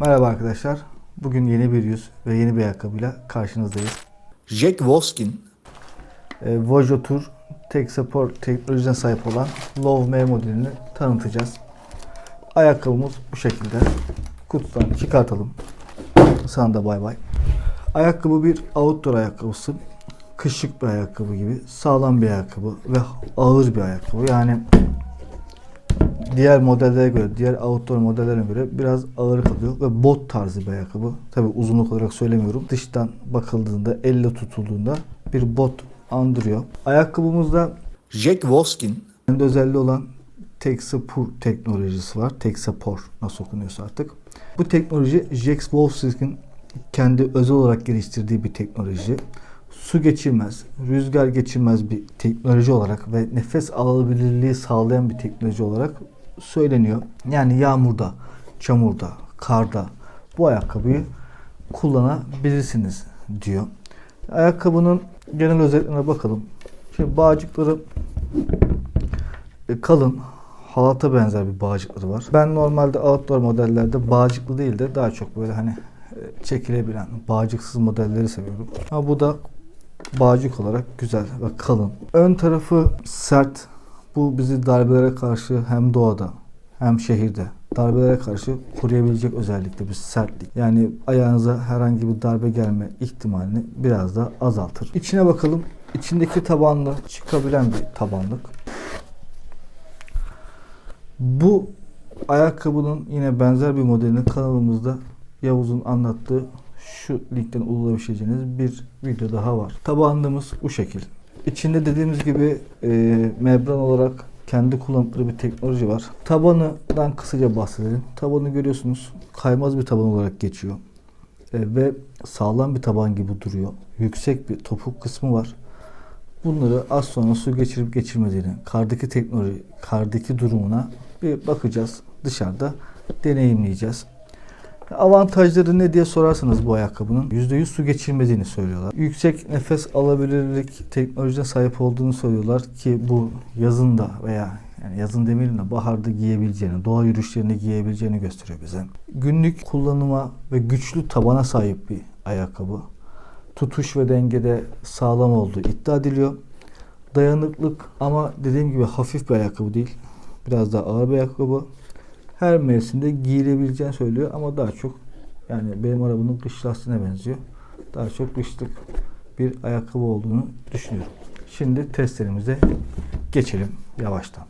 Merhaba arkadaşlar. Bugün yeni bir yüz ve yeni bir ayakkabıyla karşınızdayız. Jack Wolfskin E, Vojo Tour tek support teknolojisine sahip olan Love Me modelini tanıtacağız. Ayakkabımız bu şekilde. Kutudan çıkartalım. Sana da bay bay. Ayakkabı bir outdoor ayakkabısı. Kışlık bir ayakkabı gibi. Sağlam bir ayakkabı ve ağır bir ayakkabı. Yani diğer modellere göre, diğer outdoor modellerine göre biraz ağır kalıyor ve bot tarzı bir ayakkabı. Tabi uzunluk olarak söylemiyorum. Dıştan bakıldığında, elle tutulduğunda bir bot andırıyor. Ayakkabımızda Jack Wolfskin kendi özelliği olan Texapur teknolojisi var. Texapor nasıl okunuyorsa artık. Bu teknoloji Jack Wolfskin'in kendi özel olarak geliştirdiği bir teknoloji. Su geçirmez, rüzgar geçirmez bir teknoloji olarak ve nefes alabilirliği sağlayan bir teknoloji olarak söyleniyor. Yani yağmurda, çamurda, karda bu ayakkabıyı kullanabilirsiniz diyor. Ayakkabının genel özelliklerine bakalım. Şimdi bağcıkları e, kalın halata benzer bir bağcıkları var. Ben normalde outdoor modellerde bağcıklı değil de daha çok böyle hani e, çekilebilen bağcıksız modelleri seviyorum. Ama bu da bağcık olarak güzel ve kalın. Ön tarafı sert. Bu bizi darbelere karşı hem doğada hem şehirde darbelere karşı koruyabilecek özellikte bir sertlik. Yani ayağınıza herhangi bir darbe gelme ihtimalini biraz da azaltır. İçine bakalım. İçindeki tabanlı çıkabilen bir tabanlık. Bu ayakkabının yine benzer bir modelini kanalımızda Yavuz'un anlattığı şu linkten ulaşabileceğiniz bir video daha var. Tabanlığımız bu şekil. İçinde dediğimiz gibi e, membran olarak kendi kullandıkları bir teknoloji var. Tabanından kısaca bahsedelim. Tabanı görüyorsunuz kaymaz bir taban olarak geçiyor. E, ve sağlam bir taban gibi duruyor. Yüksek bir topuk kısmı var. Bunları az sonra su geçirip geçirmediğini, kardaki teknoloji, kardaki durumuna bir bakacağız. Dışarıda deneyimleyeceğiz. Avantajları ne diye sorarsanız bu ayakkabının %100 su geçirmediğini söylüyorlar. Yüksek nefes alabilirlik teknolojisine sahip olduğunu söylüyorlar ki bu yazın da veya yani yazın demeyelim de baharda giyebileceğini, doğa yürüyüşlerinde giyebileceğini gösteriyor bize. Günlük kullanıma ve güçlü tabana sahip bir ayakkabı. Tutuş ve dengede sağlam olduğu iddia ediliyor. Dayanıklık ama dediğim gibi hafif bir ayakkabı değil. Biraz daha ağır bir ayakkabı. Her mevsimde giyilebileceğini söylüyor ama daha çok yani benim arabamın kış lastiğine benziyor. Daha çok kışlık bir ayakkabı olduğunu düşünüyorum. Şimdi testlerimize geçelim yavaştan.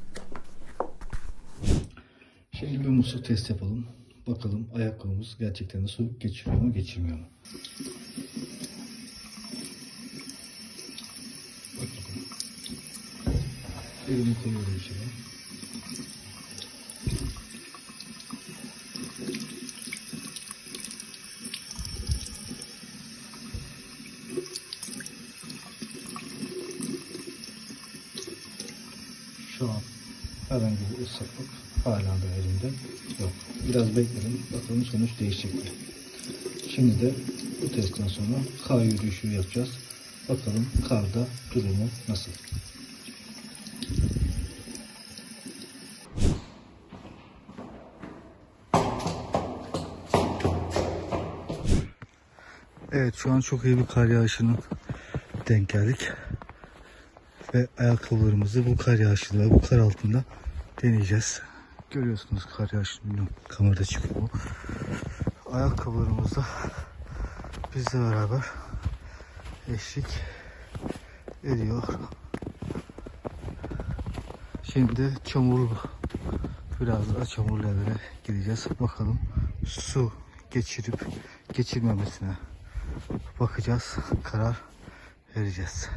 Şimdi bir musluk test yapalım. Bakalım ayakkabımız gerçekten de su geçiriyor mu geçirmiyor mu? Elimi koyuyorum içine. Şu an herhangi bir ıslaklık hala da elimde yok. Biraz bekledim. Bakalım sonuç değişecek mi? Şimdi de bu testten sonra kar yürüyüşü yapacağız. Bakalım karda durumu nasıl? Evet şu an çok iyi bir kar yağışının denk geldik. Ve ayakkabılarımızı bu kar yağışında bu kar altında deneyeceğiz. Görüyorsunuz kar yağışını bilmiyorum kamerada çıkıyor bu. Ayakkabılarımız da bizle beraber eşlik ediyor. Şimdi çamurlu biraz daha çamurlu yerlere gideceğiz. Bakalım su geçirip geçirmemesine bakacağız. Karar vereceğiz.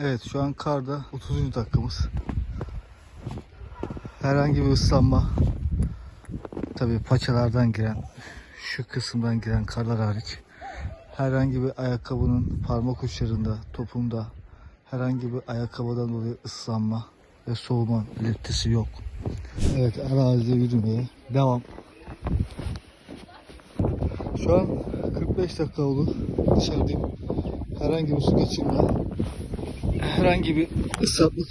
Evet şu an karda 30. dakikamız. Herhangi bir ıslanma tabi paçalardan giren şu kısımdan giren karlar hariç herhangi bir ayakkabının parmak uçlarında topumda herhangi bir ayakkabıdan dolayı ıslanma ve soğuma belirtisi yok. Evet arazide yürümeye devam. Şu an 45 dakika oldu dışarıdayım. Herhangi bir su geçirme herhangi bir ıslaklık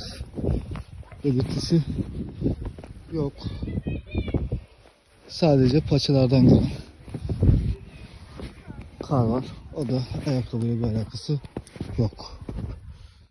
belirtisi yok. Sadece paçalardan gelen kar var. O da ayakkabıyla bir alakası yok.